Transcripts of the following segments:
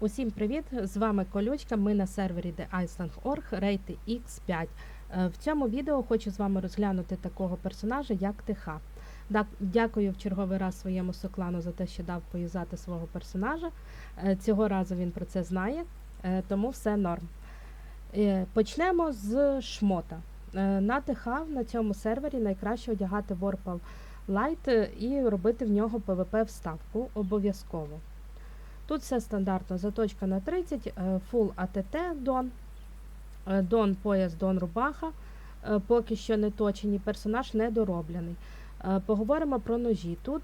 Усім привіт! З вами Колючка. Ми на сервері TheIceland.org рейти X5. Е, В цьому відео хочу з вами розглянути такого персонажа, як ТХ. Дякую в черговий раз своєму соклану за те, що дав поюзати свого персонажа. Е, Цього разу він про це знає, е, тому все норм. Почнемо з шмота. На ТХ на цьому сервері найкраще одягати Warpal Light і робити в нього PvP вставку обов'язково. Тут все стандартно, заточка на 30, е, Full ATT Дон, е, Дон пояс, Дон рубаха, е, поки що не точені, персонаж недороблений. Е, Поговоримо про ножі. Тут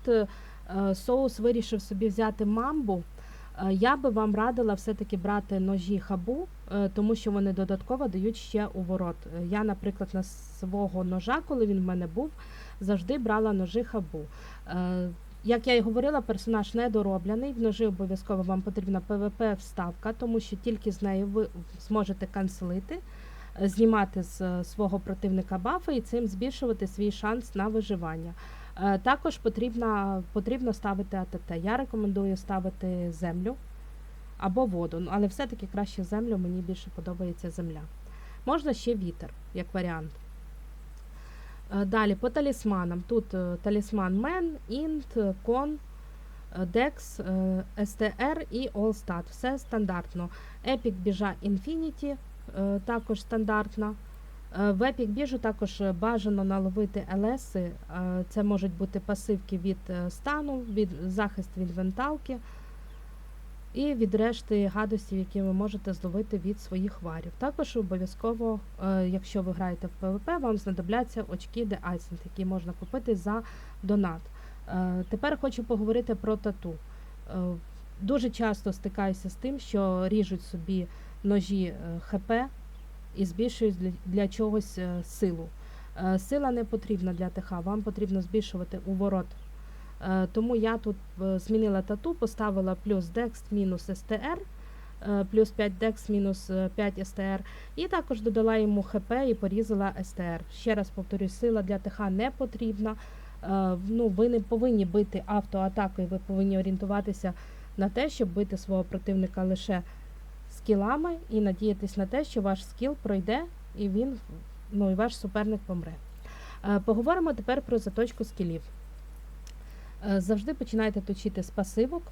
соус вирішив собі взяти мамбу. Я би вам радила все-таки брати ножі хабу, тому що вони додатково дають ще уворот. Я, наприклад, на свого ножа, коли він в мене був, завжди брала ножі хабу. Як я і говорила, персонаж недороблений. В ножі обов'язково вам потрібна PvP вставка, тому що тільки з нею ви зможете канцелити, е, знімати з е, свого противника бафи і цим збільшувати свій шанс на виживання. Е, Також потрібно, потрібно ставити АТТ. Я рекомендую ставити землю або воду, але все-таки краще землю, мені більше подобається земля. Можна ще вітер, як варіант. Е, Далі по талісманам. Тут е, талісман Мен, Інт, Кон, е, е, STR і All Stat. Все стандартно. Epic біжа Infinity також стандартна. В Epic біжу також бажано наловити е, Це можуть бути пасивки від стану, від захист від венталки і від решти гадостів, які ви можете зловити від своїх варів. Також обов'язково, е, якщо ви граєте в ПВП, вам знадобляться очки The Icing, які можна купити за донат. Е, Тепер хочу поговорити про тату. Е, Дуже часто стикаюся з тим, що ріжуть собі ножі ХП і збільшують для, чогось силу. Сила не потрібна для ТХ, вам потрібно збільшувати уворот. Е, Тому я тут е, змінила тату, поставила плюс Dex мінус STR, е, плюс 5 Dex мінус е, 5 STR, і також додала йому ХП і порізала STR. Ще раз повторюю, сила для ТХ не потрібна. Ну, ви не повинні бити автоатакою, ви повинні орієнтуватися на те, щоб бити свого противника лише скілами і надіятись на те, що ваш скіл пройде і він, ну і ваш суперник помре. Поговоримо тепер про заточку скілів. Е, Завжди починайте точити з пасивок.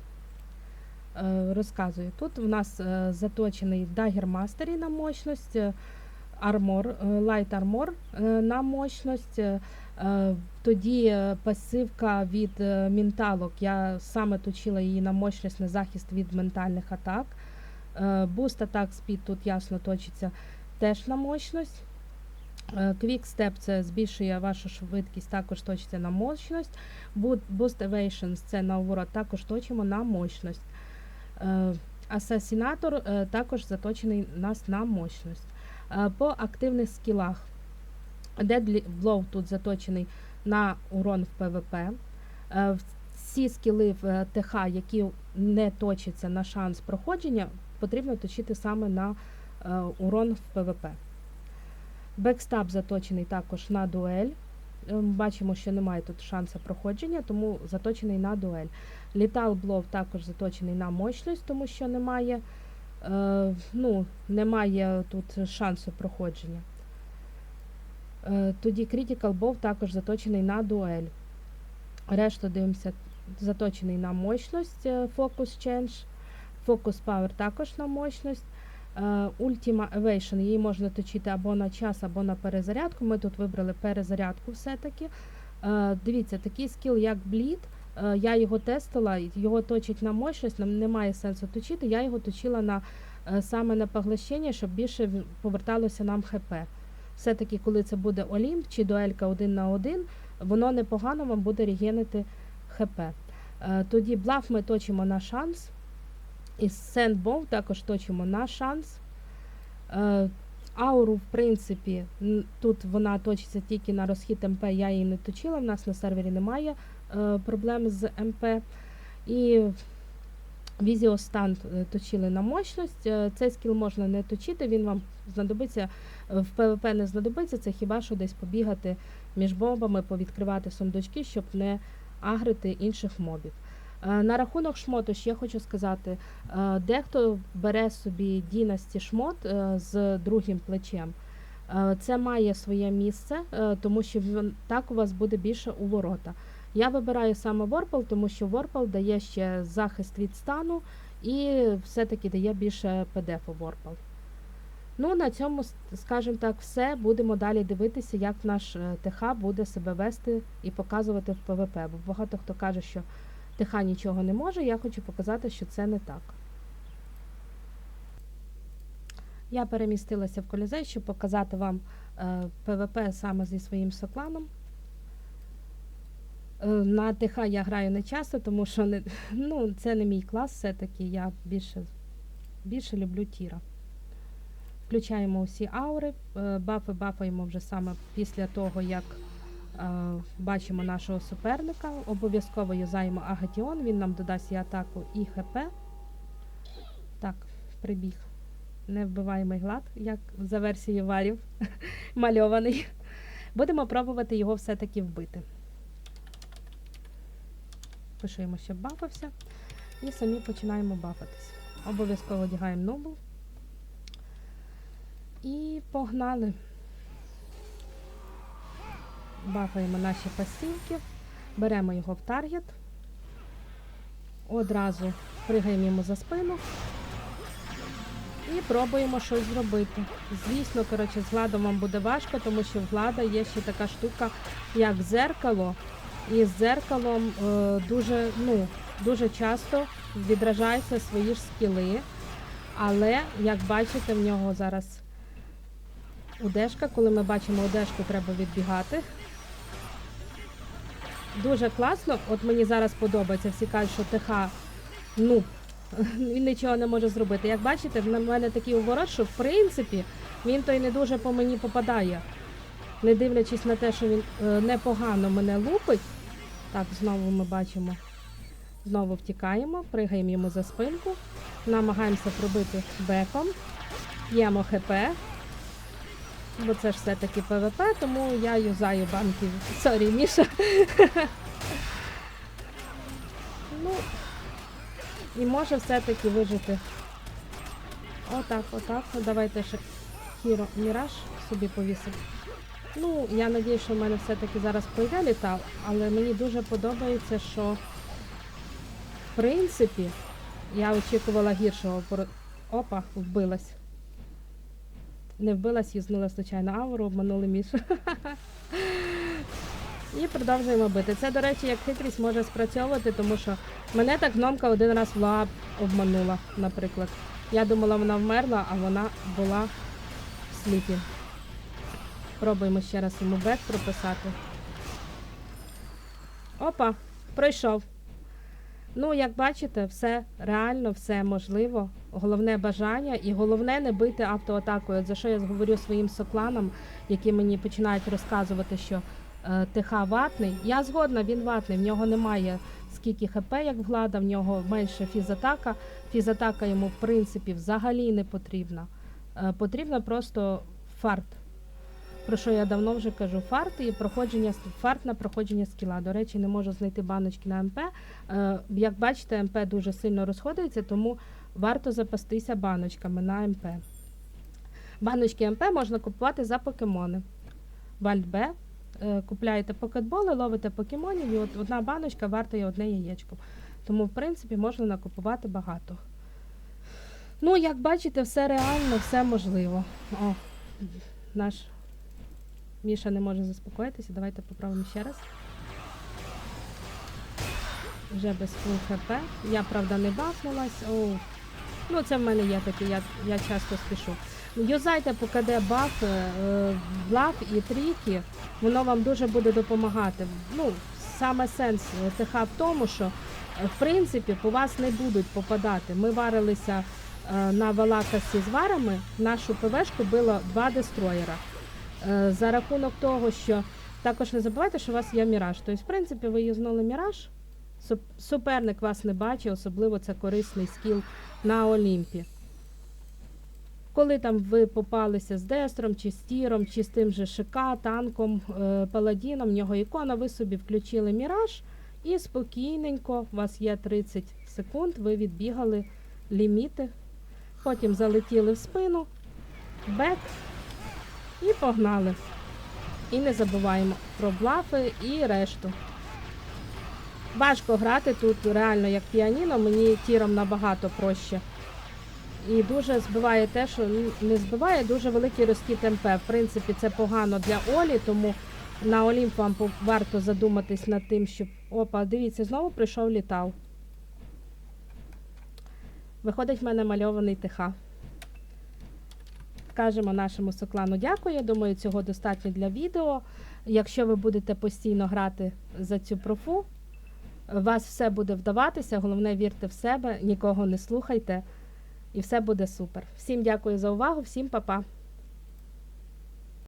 Е, Розказую. Тут у нас е, заточений Dagger Mastery на мощність, е, Light Armor на мощність. Тоді пасивка від менталок. Я саме точила її на мощність на захист від ментальних атак. Boost Attack Speed тут ясно точиться теж на мощність. Е, Quick Step це збільшує вашу швидкість, також точиться на мощність. Boost Evasions це наоборот, також точимо на мощність. Е, Асасінатор е, також заточений нас на мощність. Е, По активних скілах Deadly Blow тут заточений на урон в ПВП. Е, Всі скіли в е, ТХ, які не точаться на шанс проходження, потрібно точити саме на е, урон в ПВП. Бекстап заточений також на дуель. Е, Бачимо, що немає тут шансу проходження, тому заточений на дуель. Літал Блов також заточений на мощність, тому що немає, е, ну, немає тут шансу проходження. Е, тоді Critical Bow також заточений на дуель. Решту дивимося, заточений на мощність, е, Focus Change. Focus Power також на мощність. Е, Ultima Evasion, її можна точити або на час, або на перезарядку. Ми тут вибрали перезарядку все-таки. Е, Дивіться, такий скіл, як Bleed, е, я його тестила, його точить на мощність, нам немає сенсу точити. Я його точила на, саме на поглощення, щоб більше поверталося нам ХП. Все-таки, коли це буде Олімп чи дуелька один на один, воно непогано вам буде регенити ХП. Тоді блаф ми точимо на шанс. І сендбов також точимо на шанс. Е, Ауру, в принципі, тут вона точиться тільки на розхід МП, я її не точила, в нас на сервері немає е, проблем з МП. І Візіостан точили на мощність. Е, Цей скіл можна не точити, він вам знадобиться е, в ПВП не знадобиться, це хіба що десь побігати між бомбами, повідкривати сундучки, щоб не агрити інших мобів. Е, На рахунок шмоту ще хочу сказати, е, дехто бере собі Dynasty шмот е, з другим плечем. Це має своє місце, тому що так у вас буде більше у ворота. Я вибираю саме Warpal, тому що Warpal дає ще захист від стану і все-таки дає більше PDF у Warpal. Ну, на цьому, скажімо так, все. Будемо далі дивитися, як наш ТХ буде себе вести і показувати в ПВП. Бо багато хто каже, що ТХ нічого не може. Я хочу показати, що це не так. Я перемістилася в колізей, щоб показати вам е, ПВП саме зі своїм сокланом. Е, На ТХ я граю не часто, тому що не, ну, це не мій клас, все-таки я більше, більше люблю тіра. Включаємо усі аури, е, бафи бафаємо вже саме після того, як бачимо нашого суперника. Обов'язково юзаємо Агатіон, він нам додасть і атаку, і ХП. Так, прибіг. Невбиваємий глад, як за версією варів мальований. Будемо пробувати його все-таки вбити. Пишемо, щоб бафався. І самі починаємо бафатись. Обов'язково одягаємо нобл. І погнали. Бафаємо наші пасівки, беремо його в таргет, одразу пригаємо йому за спину і пробуємо щось зробити. Звісно, коротше, з владом вам буде важко, тому що в влада є ще така штука, як зеркало. І з зеркалом е, дуже, ну, дуже часто відражаються свої ж скіли. Але, як бачите, в нього зараз удешка. Коли ми бачимо удешку, треба відбігати. Дуже класно. От мені зараз подобається. Всі кажуть, що ТХ ну, він нічого не може зробити. Як бачите, в мене такий уворот, що в принципі він то й не дуже по мені попадає. Не дивлячись на те, що він е, непогано мене лупить. Так, знову ми бачимо. Знову втікаємо, пригаємо йому за спинку, намагаємося пробити беком, п'ємо ХП, бо це ж все-таки ПВП, тому я юзаю банки. Сорі, Міша. ну, і може все-таки вижити. Отак, отак. Давайте ще Хіро Міраж собі повісимо. Ну, я надію, що в мене все-таки зараз пройде літав, але мені дуже подобається, що в принципі я очікувала гіршого. Опа, вбилась. Не вбилась, юзнула случайно ауру, обманули Мішу. І продовжуємо бити. Це, до речі, як хитрість може спрацьовувати, тому що мене так гномка один раз в лап обманула, наприклад. Я думала, вона вмерла, а вона була в сліпі. Пробуємо ще раз йому бек прописати. Опа, пройшов. Ну, як бачите, все реально, все можливо. Головне бажання і головне не бити автоатакою. За що я говорю своїм сокланам, які мені починають розказувати, що е, ТХ ватний. Я згодна, він ватний, в нього немає скільки ХП, як в Глада, в нього менше фізатака. Фізатака йому, в принципі, взагалі не потрібна. Е, потрібно просто фарт. Про що я давно вже кажу, фарт і проходження фарт на проходження скіла. До речі, не можу знайти баночки на МП. Е, як бачите, МП дуже сильно розходиться, тому варто запастися баночками на МП. Баночки МП можна купувати за покемони. Вальт Б. Е, Купляєте покетболи, ловите покемонів, і от одна баночка вартує одне яєчко. Тому, в принципі, можна накупувати багато. Ну, як бачите, все реально, все можливо. О, наш Міша не може заспокоїтися. Давайте попробуємо ще раз. Вже без фул хп. Я, правда, не бафнулась. Оу. Ну, це в мене є таке, я, я часто спішу. Юзайте по КД баф, е, блаф і тріки, воно вам дуже буде допомагати. Ну, саме сенс е, ТХ в тому, що е, в принципі по вас не будуть попадати. Ми варилися е, на Валакасі з варами, нашу ПВшку било два дестроєра. Е, За рахунок того, що також не забувайте, що у вас є міраж. Тобто, в принципі, ви юзнули міраж, суперник вас не бачить, особливо це корисний скіл на Олімпі. Коли там ви попалися з Дестром, чи з Тіром, чи з тим же ШК, танком, е, паладіном, в нього ікона, ви собі включили міраж І спокійненько, у вас є 30 секунд, ви відбігали ліміти, потім залетіли в спину, бек і погнали. І не забуваємо про блафи і решту. Важко грати тут реально як піаніно, мені тіром набагато проще. І дуже збиває те, що не збиває дуже великий розхід МП. В принципі, це погано для Олі, тому на Олімп вам варто задуматись над тим, щоб. Опа, дивіться, знову прийшов літав. Виходить в мене мальований ТХ. Кажемо нашому соклану дякую. Я Думаю, цього достатньо для відео. Якщо ви будете постійно грати за цю профу, у вас все буде вдаватися. Головне, вірте в себе, нікого не слухайте, і все буде супер. Всім дякую за увагу, всім па-па.